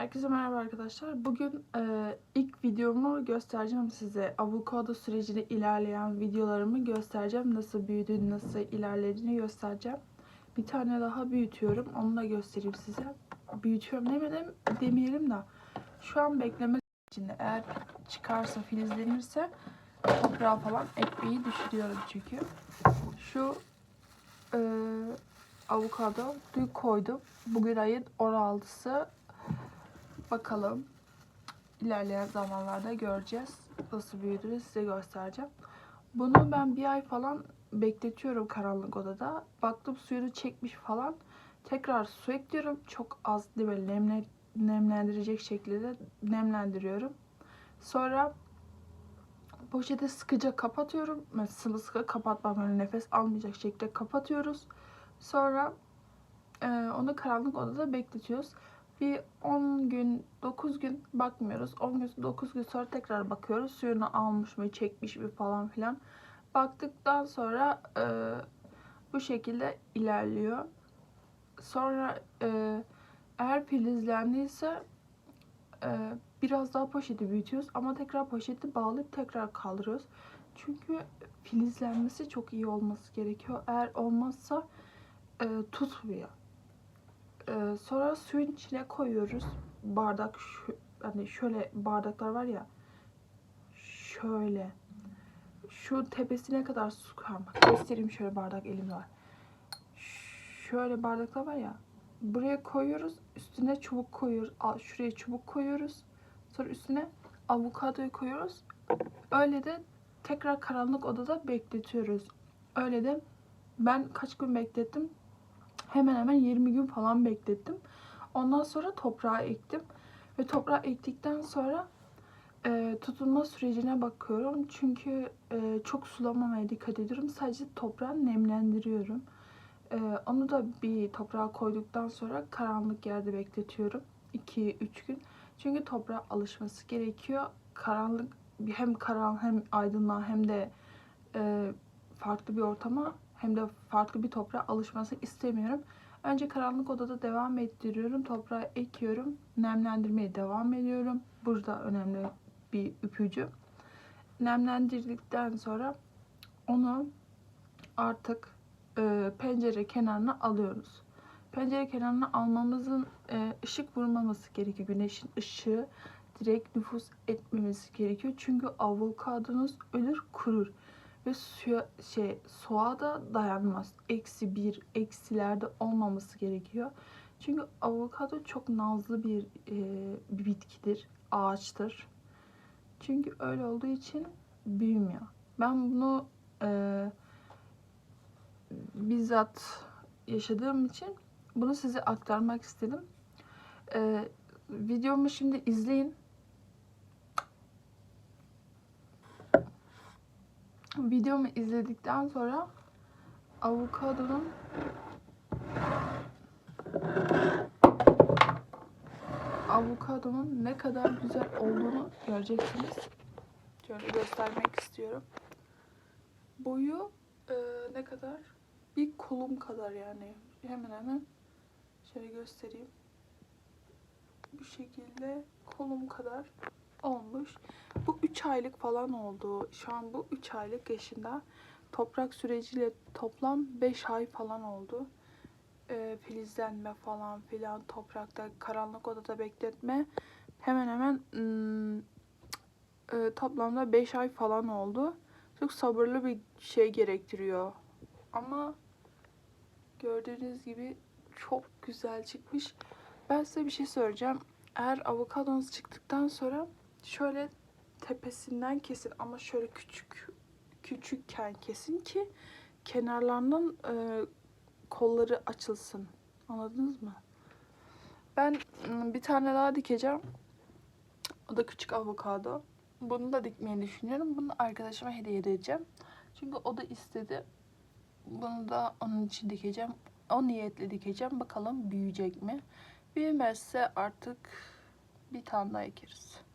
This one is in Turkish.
Herkese merhaba arkadaşlar. Bugün e, ilk videomu göstereceğim size. Avokado sürecini ilerleyen videolarımı göstereceğim. Nasıl büyüdüğünü, nasıl ilerlediğini göstereceğim. Bir tane daha büyütüyorum. Onu da göstereyim size. Büyütüyorum demedim, demeyelim de. Şu an bekleme içinde. Eğer çıkarsa, filizlenirse toprağa falan ekmeği düşürüyorum çünkü. Şu e, avokado dün koydum. Bugün ayın 16'sı. Bakalım. ilerleyen zamanlarda göreceğiz. Nasıl büyüdüğünü size göstereceğim. Bunu ben bir ay falan bekletiyorum karanlık odada. Baktım suyunu çekmiş falan. Tekrar su ekliyorum. Çok az değil böyle nemle, nemlendirecek şekilde nemlendiriyorum. Sonra poşeti sıkıca kapatıyorum. Mesela sıvı sıkı kapatmam böyle nefes almayacak şekilde kapatıyoruz. Sonra e, onu karanlık odada bekletiyoruz. Bir 10 gün, 9 gün bakmıyoruz. 10 gün, 9 gün sonra tekrar bakıyoruz. Suyunu almış mı, çekmiş mi falan filan. Baktıktan sonra e, bu şekilde ilerliyor. Sonra e, eğer filizlendiyse e, biraz daha poşeti büyütüyoruz. Ama tekrar poşeti bağlayıp tekrar kaldırıyoruz. Çünkü filizlenmesi çok iyi olması gerekiyor. Eğer olmazsa e, tutmuyor. Ee, sonra suyun içine koyuyoruz. Bardak şu, hani şöyle bardaklar var ya. Şöyle. Şu tepesine kadar su koymak. Göstereyim şöyle bardak elimde var. Şöyle bardaklar var ya. Buraya koyuyoruz. Üstüne çubuk koyuyoruz. Şuraya çubuk koyuyoruz. Sonra üstüne avokadoyu koyuyoruz. Öyle de tekrar karanlık odada bekletiyoruz. Öyle de ben kaç gün beklettim? Hemen hemen 20 gün falan beklettim. Ondan sonra toprağa ektim. Ve toprağa ektikten sonra e, tutunma sürecine bakıyorum. Çünkü e, çok sulamamaya dikkat ediyorum. Sadece toprağı nemlendiriyorum. E, onu da bir toprağa koyduktan sonra karanlık yerde bekletiyorum. 2-3 gün. Çünkü toprağa alışması gerekiyor. Karanlık hem karan hem aydınlığa hem de e, farklı bir ortama hem de farklı bir toprağa alışması istemiyorum. Önce karanlık odada devam ettiriyorum. Toprağı ekiyorum. Nemlendirmeye devam ediyorum. Burada önemli bir ipucu. Nemlendirdikten sonra onu artık e, pencere kenarına alıyoruz. Pencere kenarına almamızın e, ışık vurmaması gerekiyor. Güneşin ışığı direkt nüfus etmemesi gerekiyor. Çünkü avokadonuz ölür, kurur ve suya şey soğuğa da dayanmaz. Eksi bir, eksilerde olmaması gerekiyor. Çünkü avokado çok nazlı bir, e, bir bitkidir, ağaçtır. Çünkü öyle olduğu için büyümüyor. Ben bunu e, bizzat yaşadığım için bunu size aktarmak istedim. E, videomu şimdi izleyin. Videomu izledikten sonra avokadonun avokadonun ne kadar güzel olduğunu göreceksiniz. Şöyle göstermek istiyorum. Boyu e, ne kadar? Bir kolum kadar yani. Hemen hemen şöyle göstereyim. Bu şekilde kolum kadar olmuş. Bu 3 aylık falan oldu. Şu an bu 3 aylık yaşında. Toprak süreciyle toplam 5 ay falan oldu. E, filizlenme falan filan toprakta karanlık odada bekletme hemen hemen ım, e, toplamda 5 ay falan oldu. Çok sabırlı bir şey gerektiriyor. Ama gördüğünüz gibi çok güzel çıkmış. Ben size bir şey söyleyeceğim. Eğer avokadonuz çıktıktan sonra şöyle tepesinden kesin ama şöyle küçük küçükken kesin ki kenarlarının e, kolları açılsın. Anladınız mı? Ben ıı, bir tane daha dikeceğim. O da küçük avokado. Bunu da dikmeyi düşünüyorum. Bunu arkadaşıma hediye edeceğim. Çünkü o da istedi. Bunu da onun için dikeceğim. O niyetle dikeceğim. Bakalım büyüyecek mi? Büyümezse artık bir tane daha ekeriz.